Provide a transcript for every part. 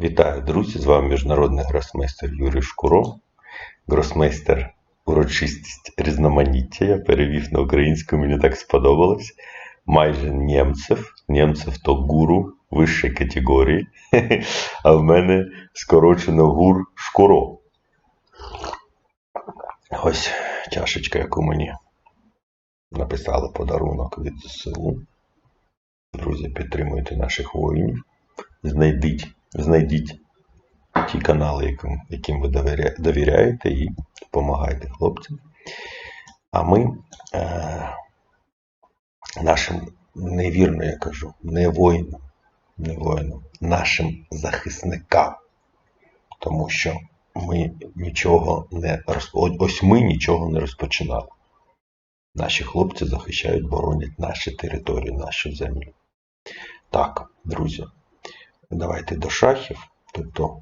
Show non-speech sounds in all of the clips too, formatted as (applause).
Вітаю, друзі! З вами міжнародний гросмейстер Юрій Шкуро. Гросмейстер урочистість різноманіття. Я перевів на українську, мені так сподобалось. Майже німцев. Німцев то гуру вищої категорії. (laughs) А в мене скорочено гур Шкуро. Ось чашечка, яку мені написали подарунок від ЗСУ. Друзі, підтримуйте наших воїнів. Знайдіть, знайдіть ті канали, яким, яким ви довіряєте, і допомагайте хлопцям. А ми е, нашим невірно, я кажу, не воїнам, не воїнам, нашим захисникам. Тому що ми нічого не ось ми нічого не розпочинали. Наші хлопці захищають, боронять наші території, нашу землю. Так, друзі, давайте до шахів. Тобто,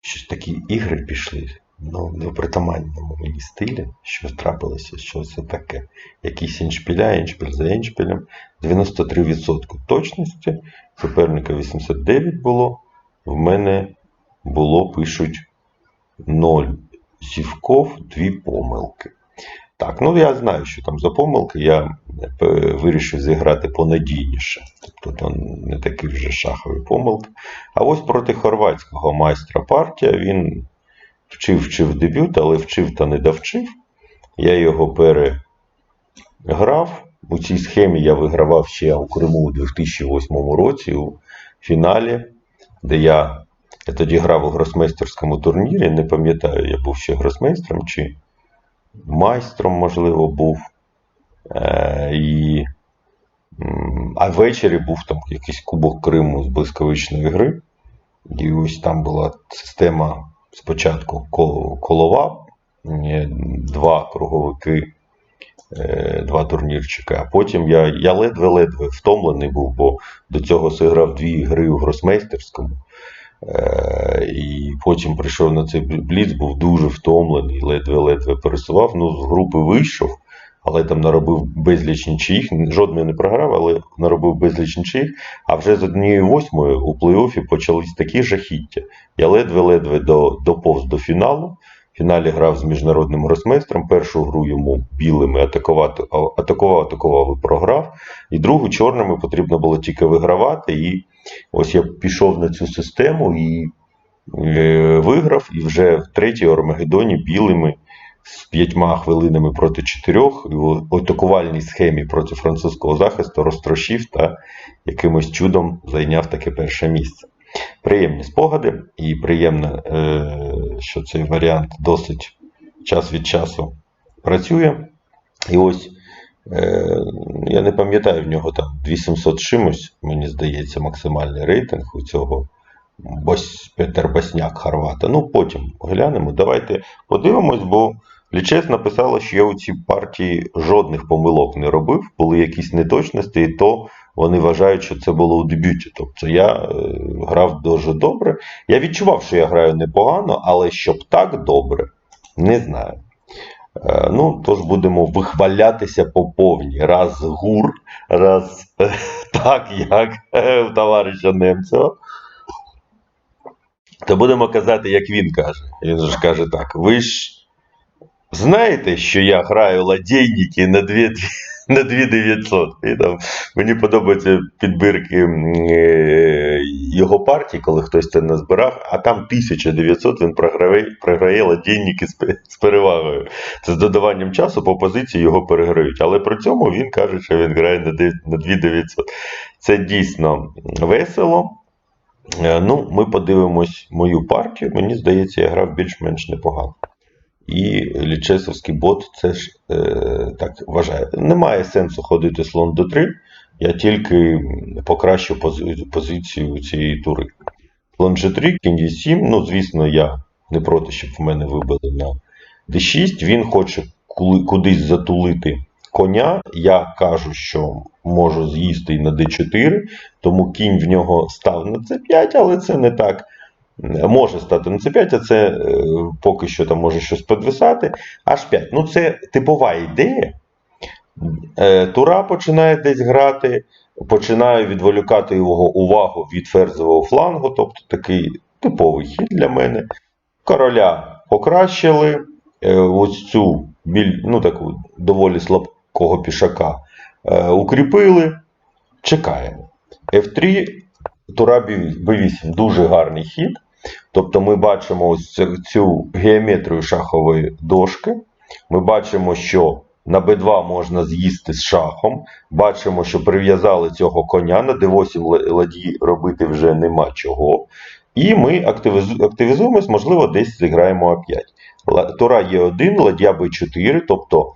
щось такі ігри пішли, ну, не в притаманному мені стилі, що трапилося, що це таке. Якісь іншпіля, іншпіль за іншпілем. 93% точності, суперника 89 було. В мене було, пишуть 0 зівков, 2 помилки. Так, ну я знаю, що там за помилки. Я вирішив зіграти понадійніше. Тобто то не такі вже шахові помилки. А ось проти хорватського майстра партія він вчив вчив дебют, але вчив та не довчив. Я його переграв. У цій схемі я вигравав ще у Криму у 2008 році у фіналі, де я, я тоді грав у гросмейстерському турнірі. Не пам'ятаю, я був ще гросмейстром чи майстром, можливо, був. Е, і, а ввечері був там якийсь кубок Криму з блискавичної гри. І ось там була система спочатку кол- колова, два круговики, е, два турнірчика. А потім я, я ледве-ледве втомлений був, бо до цього зіграв дві гри у гросмейстерському. Е, І потім прийшов на цей бліц, був дуже втомлений, ледве-ледве пересував. Ну, з групи вийшов, але там наробив безліч нічиїх, жодної не програв, але наробив безліч нічиїх. А вже з однією восьмою у плей-офі почались такі жахіття. Я ледве-ледве до, доповз до фіналу. В фіналі грав з міжнародним гросмейстром. Першу гру йому білими атакувати, атакував, атакував і програв. І другу чорними потрібно було тільки вигравати. І ось я пішов на цю систему і е, виграв. І вже в третій Армагеддоні білими з п'ятьма хвилинами проти чотирьох в атакувальній схемі проти французького захисту розтрощив та якимось чудом зайняв таке перше місце. Приємні спогади, і приємно, е, що цей варіант досить час від часу працює. І ось я не пам'ятаю, в нього там 2700 чимось, мені здається, максимальний рейтинг у цього Петер Басняк Хорвата. Ну, потім глянемо. Давайте подивимось, бо Лічес написала, що я у цій партії жодних помилок не робив, були якісь неточності, і то вони вважають, що це було у дебюті. Тобто я е, грав дуже добре. Я відчував, що я граю непогано, але щоб так добре, не знаю. Е, Ну, тож будемо вихвалятися по повній. Раз гур, раз е, (laughs) так, як в у товариша Немцева. То будемо казати, як він каже. Він же каже так: ви ж знаєте, що я граю ладійники на 2, на 2900. І там мені подобаються підбірки е, його партії, коли хтось це назбирав, а там 1900 він програє, програє ладійники з, перевагою. Це з додаванням часу по позиції його переграють. Але при цьому він каже, що він грає на 2900. Це дійсно весело. Е, Ну, ми подивимось мою партію. Мені здається, я грав більш-менш непогано. І лічесовський бот це ж е, так вважає. Немає сенсу ходити слон до 3. Я тільки покращу пози- позицію цієї тури. Слон G3, кінь D7. Ну, звісно, я не проти, щоб в мене вибили на D6. Він хоче кудись затулити коня. Я кажу, що можу з'їсти і на D4, тому кінь в нього став на C5, але це не так. Е, Може стати на C5, а це е, поки що там може щось підвисати. H5. Ну, це типова ідея. Е, Тура починає десь грати, починаю відволікати його увагу від ферзового флангу, тобто такий Типовий хід для мене. Короля покращили. Ось цю біль, ну, таку доволі слабкого пішака укріпили. Чекаємо. F3, Тура B8 дуже гарний хід. Тобто ми бачимо ось цю- геометрію шахової дошки. Ми бачимо, що на b2 можна з'їсти з шахом. Бачимо, що прив'язали цього коня. На d8 л- ладьї робити вже нема чого. І ми активізуємось, можливо, десь зіграємо А5. Тура Е1, ладья Б4, тобто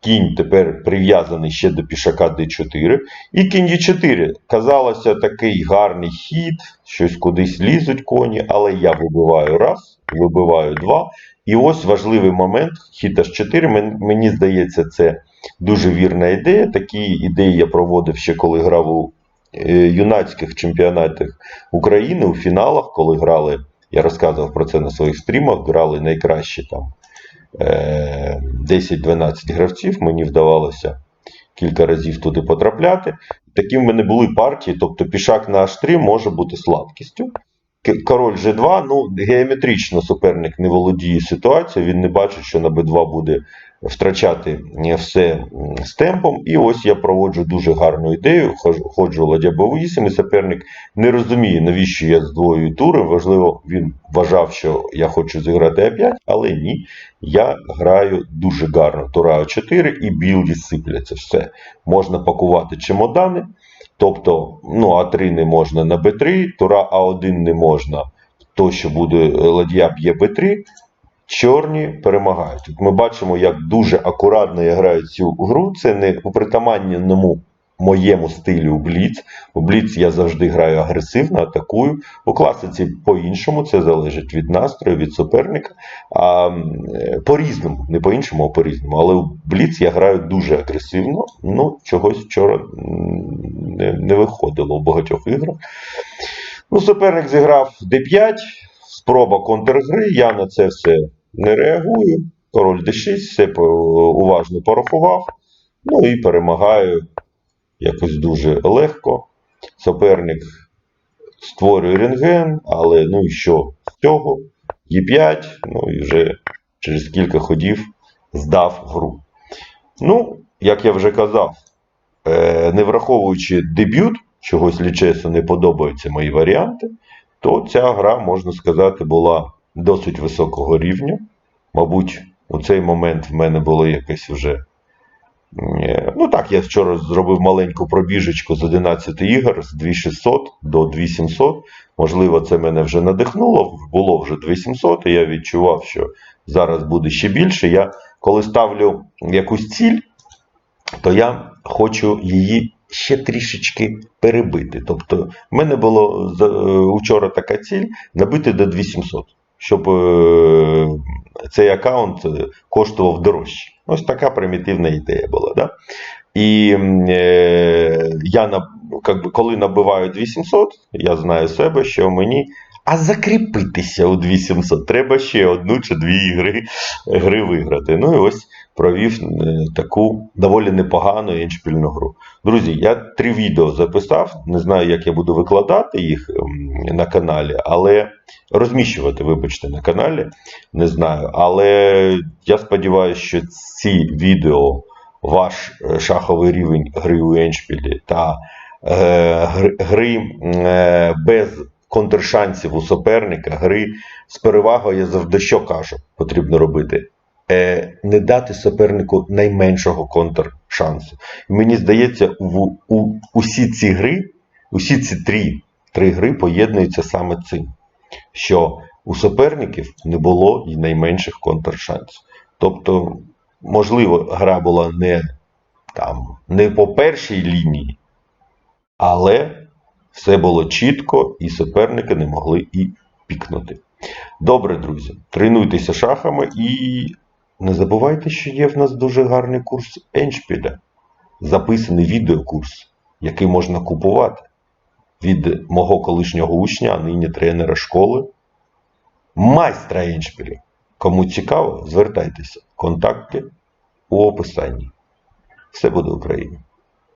кінь тепер прив'язаний ще до пішака Д4. І кінь Е4. Казалося, такий гарний хід, щось кудись лізуть коні, але я вибиваю раз, вибиваю два. І ось важливий момент, хід H4, мені здається, це дуже вірна ідея. Такі ідеї я проводив ще коли грав у е, юнацьких чемпіонатах України у фіналах, коли грали, я розказував про це на своїх стрімах, грали найкращі там 10-12 гравців, мені вдавалося кілька разів туди потрапляти. Такі в мене були партії, тобто пішак на H3 може бути слабкістю. Король G2, ну, геометрично суперник не володіє ситуацією, він не бачить, що на B2 буде втрачати все з темпом. І ось я проводжу дуже гарну ідею, ходжу- ладья B8, і суперник не розуміє, навіщо я здвоюю тури. Можливо, він вважав, що я хочу зіграти А5, але ні. Я граю дуже гарно. Тура А4 і білді сипляться. Все. Можна пакувати чемодани. Тобто, ну, А3 не можна на Б3, Тура А1 не можна, то, що буде е, ладья б'є Б3. Чорні перемагають. Тут ми бачимо, як дуже акуратно я граю цю гру. Це не у притаманному моєму стилю Бліц. У Бліц я завжди граю агресивно, атакую. У класиці по-іншому, це залежить від настрою, від суперника. А е, по-різному, не по-іншому, а по-різному. Але у Бліц я граю дуже агресивно. Ну, чогось вчора не, не виходило у багатьох іграх. Ну, суперник зіграв D5, спроба контргри. Я на це все не реагую. Король D6, все уважно порахував. Ну і перемагаю якось дуже легко. Суперник створює рентген, але ну і що з цього? Е5, ну і вже через кілька ходів здав гру. Ну, як я вже казав, е, не враховуючи дебют, чогось лічесу не подобаються мої варіанти, то ця гра, можна сказати, була досить високого рівня. Мабуть, у цей момент в мене було якесь вже. е, Ну так, я вчора зробив маленьку пробіжечку з 11 ігор з 2600 до 2700. Можливо, це мене вже надихнуло. Було вже 2700, і я відчував, що зараз буде ще більше. Я коли ставлю якусь ціль, то я хочу її ще трішечки перебити. Тобто, в мене було за- е, така ціль набити до 2700, щоб е, цей аккаунт е, коштував дорожче. Ось така примітивна ідея була. Да? І е, я би, коли набиваю 2700, я знаю себе, що мені. А закріпитися у 2700 треба ще одну чи дві ігри, гри виграти. Ну і ось провів е, таку доволі непогану еншпільну гру. Друзі, я три відео записав. Не знаю, як я буду викладати їх на каналі, але розміщувати, вибачте, на каналі. Не знаю. Але я сподіваюся, що ці відео, ваш е, шаховий рівень гри у еншпілі та е, гри, е, без контршансів у суперника, гри з перевагою, я завжди що кажу, потрібно робити. Е, не дати супернику найменшого контршансу. Мені здається, в, у, усі ці гри, усі ці три, три гри поєднуються саме цим, що у суперників не було і найменших контршансів. Тобто, можливо, гра була не, там, не по першій лінії, але все було чітко, і суперники не могли і пікнути. Добре, друзі, тренуйтеся шахами і не забувайте, що є в нас дуже гарний курс Еншпіля, записаний відеокурс, який можна купувати від мого колишнього учня, а нині тренера школи, майстра Еншпіля. Кому цікаво, звертайтеся. Контакти у описанні. Все буде Україна!